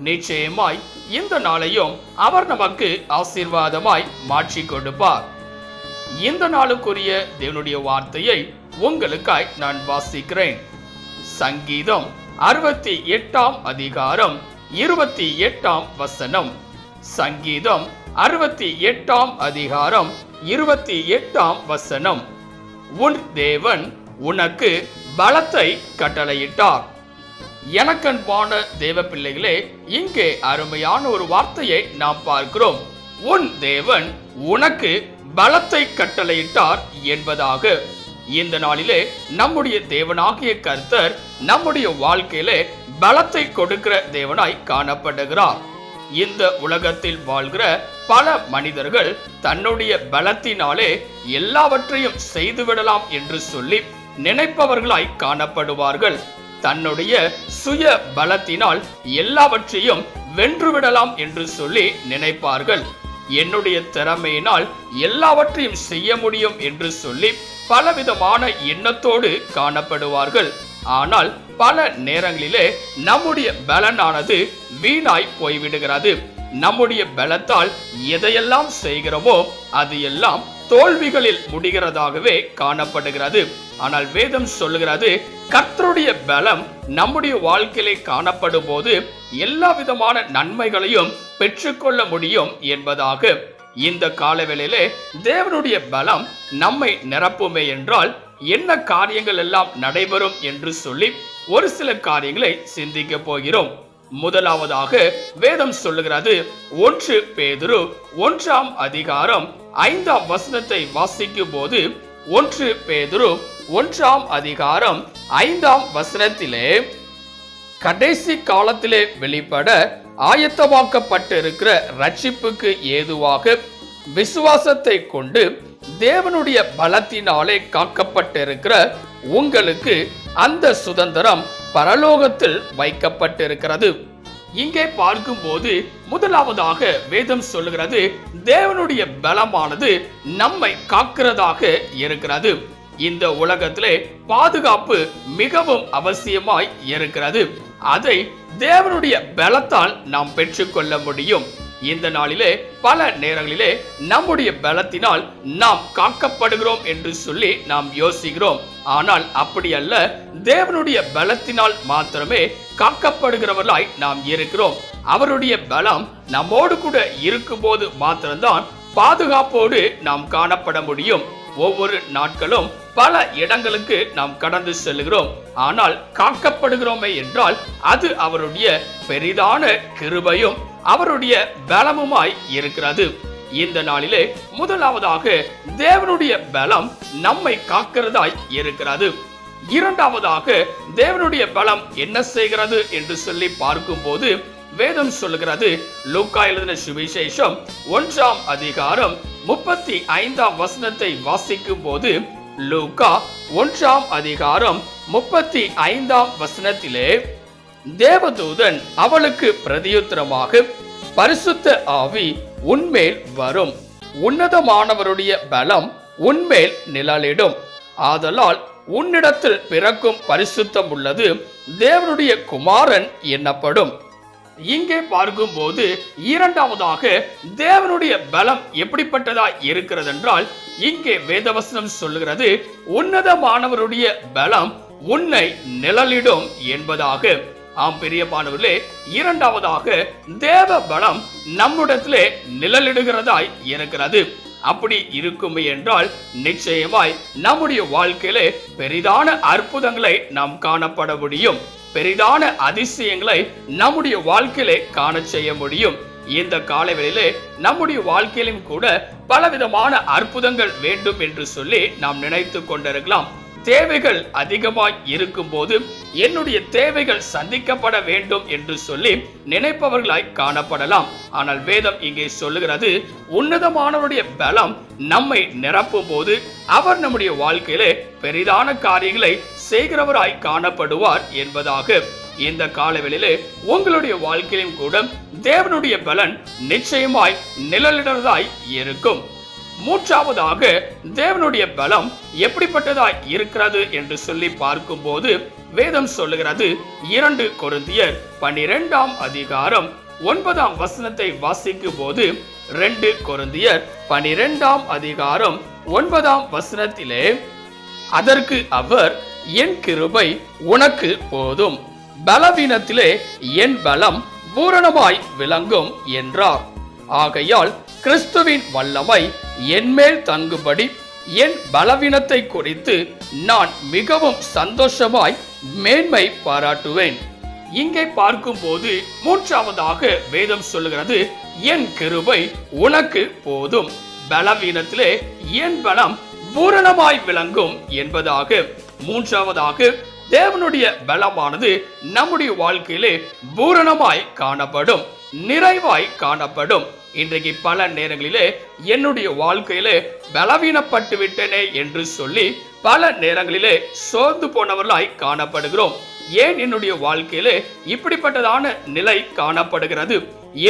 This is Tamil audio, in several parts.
நிச்சயமாய் இந்த நாளையும் அவர் நமக்கு ஆசீர்வாதமாய் மாற்றி கொடுப்பார். இந்த நாளுக்குரிய தேவனுடைய வார்த்தையை உங்களுக்காய் நான் வாசிக்கிறேன். சங்கீதம் அறுபத்தி எட்டாம் அதிகாரம் இருபத்தி எட்டாம் வசனம். சங்கீதம் அறுபத்தி எட்டாம் அதிகாரம் இருபத்தி எட்டாம் வசனம். உன் தேவன் உனக்கு பலத்தை கட்டளையிட்டார். எனக்கன்பான தேவ பிள்ளைகளே இங்கே அருமையான ஒரு வார்த்தையை நாம் பார்க்கிறோம். உன் தேவன் உனக்கு பலத்தை கட்டளையிட்டார் என்பதாக. இந்த நாளிலே நம்முடைய தேவனாகிய கர்த்தர் நம்முடைய வாழ்க்கையிலே பலத்தை கொடுக்கிற தேவனாய் காணப்படுகிறார். இந்த உலகத்தில் வாழ்கிற பல மனிதர்கள் தன்னுடைய பலத்தினாலே எல்லாவற்றையும் செய்துவிடலாம் என்று சொல்லி நினைப்பவர்களாய் காணப்படுவார்கள். தன்னுடைய சுய பலத்தினால் எல்லாவற்றையும் வென்றுவிடலாம் என்று சொல்லி நினைப்பார்கள். என்னுடைய திறமையினால் எல்லாவற்றையும் செய்ய முடியும் என்று சொல்லி பலவிதமான எண்ணத்தோடு காணப்படுவார்கள். ஆனால் பல நேரங்களிலே நம்முடைய பலனானது வீணாய் போய்விடுகிறது. நம்முடைய பலத்தால் எதையெல்லாம் செய்கிறோமோ அது எல்லாம் தோல்விகளில் முடிகிறதாகவே காணப்படுகிறது. ஆனால் வேதம் சொல்லுகிறது கர்த்தருடைய பலம் நம்முடைய வாழ்க்கையிலே காணப்படும் போது எல்லா விதமான நன்மைகளையும் பெற்றுக்கொள்ள முடியும் என்பதாக. இந்த காலவேளையிலே தேவனுடைய பலம் நம்மை நிரப்புமே என்றால் என்ன காரியங்கள் எல்லாம் நடைபெறும் என்று சொல்லி ஒரு சில காரியங்களை சிந்திக்க போகிறோம். முதலாவதாக வேதம் சொல்லுகிறது ஒன்று பேதுரு ஒன்றாம் அதிகாரம் ஐந்தாம் வசனத்தை வாசிக்கும் போது ஒன்று பேதுரு ஒன்றாம் அதிகாரம் ஐந்தாம் வசனத்திலே கடைசி காலத்திலே வெளிப்பட ஆயத்தமாக்கப்பட்டிருக்கிற ரட்சிப்புக்கு ஏதுவாக விசுவாசத்தை கொண்டு தேவனுடைய பலத்தினாலே காக்கப்பட்டிருக்கிற உங்களுக்கு அந்த சுதந்திரம் பரலோகத்தில் வைக்கப்பட்டிருக்கிறது. இங்கே பார்க்கும்போது முதலாவதாக வேதம் சொல்லுகிறது தேவனுடைய பலமானது நம்மை காக்கிறதாக இருக்கிறது. இந்த உலகத்திலே பாதுகாப்பு மிகவும் அவசியமாய் இருக்கிறது. அதை தேவனுடைய பலத்தால் நாம் பெற்றுக்கொள்ள முடியும். இந்த நாளிலே பல நேரங்களிலே நம்முடைய பலத்தினால் நாம் காக்கப்படுகிறோம் என்று சொல்லி நாம் யோசிக்கிறோம். ஆனால் அப்படி அல்ல தேவனுடைய பலத்தினால் மாத்திரமே காக்கப்படுகிறவர்களாய் நாம் இருக்கிறோம். அவருடைய பலம் நம்மோடு கூட இருக்கும்போது மாத்திரம்தான் பாதுகாப்போடு நாம் காணப்பட முடியும். ஒவ்வொரு நாட்களும் பல இடங்களுக்கு நாம் கடந்து செல்கிறோம். ஆனால் காக்கப்படுகிறோமே என்றால் அது அவருடைய பெரிதான கிருபையும் அவருடைய பலமுமாய் இருக்கிறது. இந்த நாளிலே முதலாவதாக தேவனுடைய பலம் நம்மை காக்கிறதாய் இருக்கிறது. இரண்டாவதாக தேவனுடைய பலம் என்ன செய்கிறது என்று சொல்லி பார்க்கும்போது வேதம் சொல்லுகிறது. லூக்கா எழுதின சுவிசேஷம் ஒன்றாம் அதிகாரம் முப்பத்தி ஐந்தாம் வசனத்தை வாசிக்கும் போது லூக்கா ஒன்றாம் அதிகாரம் முப்பத்தி ஐந்தாம் வசனத்திலே தேவதூதன் அவளுக்கு பிரதியுத்தரமாக பரிசுத்த ஆவி உன்மேல் வரும். உன்னதமானவருடைய பலம் உன்மேல் நிழலிடும். ஆதலால் உன்னிடத்தில் பிறக்கும் பரிசுத்தம் உள்ளது. தேவனுடைய குமாரன் எனப்படும் இங்கே பார்க்கும்போது இரண்டாவதாக தேவனுடைய பலம் எப்படிப்பட்டதா இருக்கிறது என்றால் இங்கே வேதவசனம் சொல்லுகிறது உன்னதமானவருடைய பலம் உன்னை நிழலிடும் என்பதாக. ஆம் பெரியமானவர்களே இரண்டாவதாக தேவ பலம் நம்மிடத்திலே நிழலிடுகிறதாய் இருக்கிறது. அப்படி இருக்குமே என்றால் நிச்சயமாய் நம்முடைய வாழ்க்கையிலே பெரிதான அற்புதங்களை நாம் காணப்பட முடியும். பெரிதான அதிசயங்களை நம்முடைய வாழ்க்கையிலே காண செய்ய முடியும். இந்த காலவெளியிலே நம்முடைய வாழ்க்கையிலும் கூட பலவிதமான அற்புதங்கள் வேண்டும் என்று சொல்லி நாம் நினைத்து கொண்டிருக்கலாம். தேவைகள் அதிகமாய் இருக்கும்போது என்னுடைய தேவைகள் சந்திக்கப்பட வேண்டும் என்று சொல்லி நினைப்பவர்களாய் காணப்படலாம். ஆனால் வேதம் இங்கே சொல்லுகிறது உன்னதமானவருடைய பலம் நம்மை நிரப்பும் போது அவர் நம்முடைய வாழ்க்கையிலே பெரிதான காரியங்களை செய்கிறவராய் காணப்படுவார் என்பதாக. இந்த காலவெளியிலே உங்களுடைய வாழ்க்கையிலும் கூட தேவனுடைய பலன் நிச்சயமாய் நிழலிடுவதாய் இருக்கும். மூன்றாவதாக தேவனுடைய பலம் எப்படிப்பட்டதாய் இருக்கிறது என்று சொல்லி பார்க்கும்போது வேதம் சொல்லுகிறது இரண்டு கொருந்தியர் பன்னிரெண்டாம் அதிகாரம் ஒன்பதாம் வசனத்தை வாசிக்கும் போது ரெண்டு கொருந்தியர் பனிரெண்டாம் அதிகாரம் ஒன்பதாம் வசனத்திலே அதற்கு அவர் என் கிருபை உனக்கு போதும். பலவீனத்திலே என் பலம் பூரணமாய் விளங்கும் என்றார். ஆகையால் கிறிஸ்துவின் வல்லமை என்மேல் தங்குபடி என் பலவீனத்தை குறித்து நான் மிகவும் சந்தோஷமாய் மேன்மை பாராட்டுவேன். இங்கே பார்க்கும்போது மூன்றாவதாக வேதம் சொல்லுகிறது என் கிருபை உனக்கு போதும். பலவீனத்திலே என் பலம் பூரணமாய் விளங்கும் என்பதாக. மூன்றாவதாக தேவனுடைய பலமானது நம்முடைய வாழ்க்கையிலே பூரணமாய் காணப்படும் நிறைவாய் காணப்படும். இன்றைக்கு பல நேரங்களிலே என்னுடைய வாழ்க்கையிலே பலவீனப்பட்டு விட்டேனே என்று சொல்லி பல நேரங்களிலே சோர்ந்து போனவர்களாய் காணப்படுகிறோம். ஏன் என்னுடைய வாழ்க்கையிலே இப்படிப்பட்டதான நிலை காணப்படுகிறது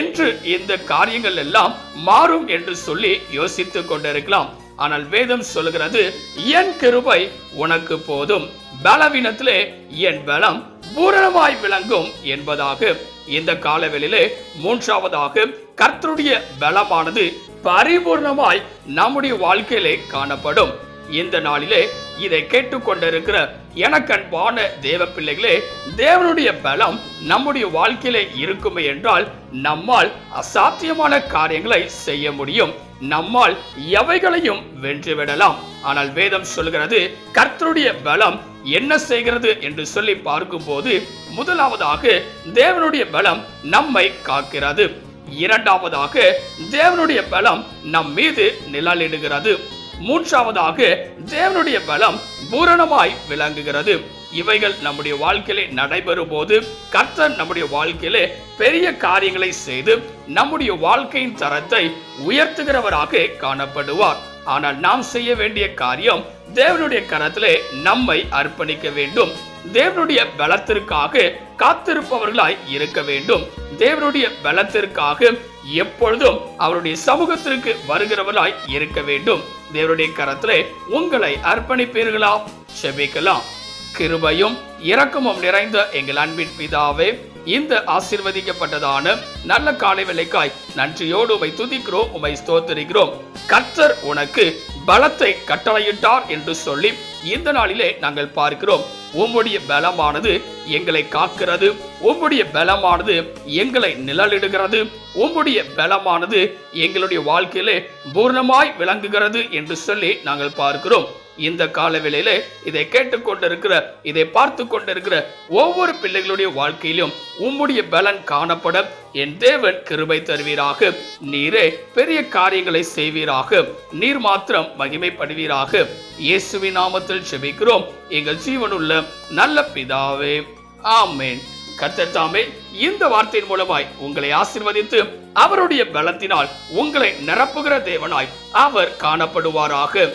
என்று இந்த காரியங்கள் எல்லாம் மாறும் என்று சொல்லி யோசித்துக் கொண்டிருக்கலாம். ஆனால் வேதம் சொல்லுகிறது என் கிருபை உனக்கு போதும். பலவீனத்திலே என் பலம் பூரணமாய் விளங்கும் என்பதாக. இந்த காலவெளியிலே மூன்றாவதாக கர்த்தருடைய பலமானது பரிபூர்ணமாய் நம்முடைய வாழ்க்கையிலே காணப்படும். இந்த நாளிலே இதை கேட்டுக்கொண்டிருக்கிற எனக்கன்பான தேவ பிள்ளைகளே தேவனுடைய பலம் நம்முடைய வாழ்க்கையிலே இருக்குமே என்றால் நம்மால் அசாத்தியமான காரியங்களை செய்ய முடியும். நம்மால் எவைகளையும் வென்றுவிடலாம். ஆனால் வேதம் சொல்கிறது கர்த்தருடைய பலம் என்ன செய்கிறது என்று சொல்லி பார்க்கும்போது முதலாவதாக தேவனுடைய பலம் நம்மை காக்கிறது. இரண்டாவதாக தேவனுடைய பலம் நம் மீது நிழலிடுகிறது. மூன்றாவதாக தேவனுடைய பலம் பூரணமாய் விளங்குகிறது. இவைகள் நம்முடைய வாழ்க்கையிலே நடைபெறும் போது கர்த்தர் நம்முடைய வாழ்க்கையிலே பெரிய காரியங்களை செய்து நம்முடைய வாழ்க்கையின் தரத்தை உயர்த்துகிறவராக காணப்படுவார். ஆனால் நாம் செய்ய வேண்டிய காரியம் தேவனுடைய கரத்திலே நம்மை அர்ப்பணிக்க வேண்டும். தேவனுடைய பலத்திற்காக காத்திருப்பவர்களாய் இருக்க வேண்டும். தேவனுடைய பலத்திற்காக எப்பொழுதும் அவருடைய சமூகத்திற்கு வருகிறவர்களாய் இருக்க வேண்டும். தேவனுடைய கரத்திலே உங்களை அர்ப்பணிப்பீர்களா? செபிக்கலாம். கிருபையும் இரக்கமும் நிறைந்த எங்கள் அன்பின் பிதாவே இந்த ஆசிர்வதிக்கப்பட்டதான நல்ல காலை வேலைக்காய் நன்றியோடு உமை துதிக்கிறோம் உமை ஸ்தோத்தரிக்கிறோம். கர்த்தர் உனக்கு பலத்தை கட்டளையிட்டார் என்று சொல்லி இந்த நாளிலே நாங்கள் பார்க்கிறோம். உம்முடைய பலமானது எங்களை காக்கிறது. உம்முடைய பலமானது எங்களை நிழலிடுகிறது. உம்முடைய பலமானது எங்களுடைய வாழ்க்கையிலே பூர்ணமாய் விளங்குகிறது என்று சொல்லி நாங்கள் பார்க்கிறோம். இந்த காலவேளையில இதை கேட்டுக்கொண்டிருக்கிற இதை பார்த்து கொண்டிருக்கிற ஒவ்வொரு பிள்ளைகளுடைய வாழ்க்கையிலும் உம்முடைய பலன் காணப்பட என் தேவன் கிருபை தருவீராக. நீரே பெரிய காரியங்களை செய்வீராக. நீர் மாத்திரம் மகிமைப்படுவீராக. இயேசுவின் நாமத்தில் செபிக்கிறோம் எங்கள் ஜீவனுள்ள நல்ல பிதாவே. ஆமேன். கர்த்தர் இந்த வார்த்தையின் மூலமாய் உங்களை ஆசிர்வதித்து அவருடைய பலத்தினால் உங்களை நிரப்புகிற தேவனாய் அவர் காணப்படுவாராக.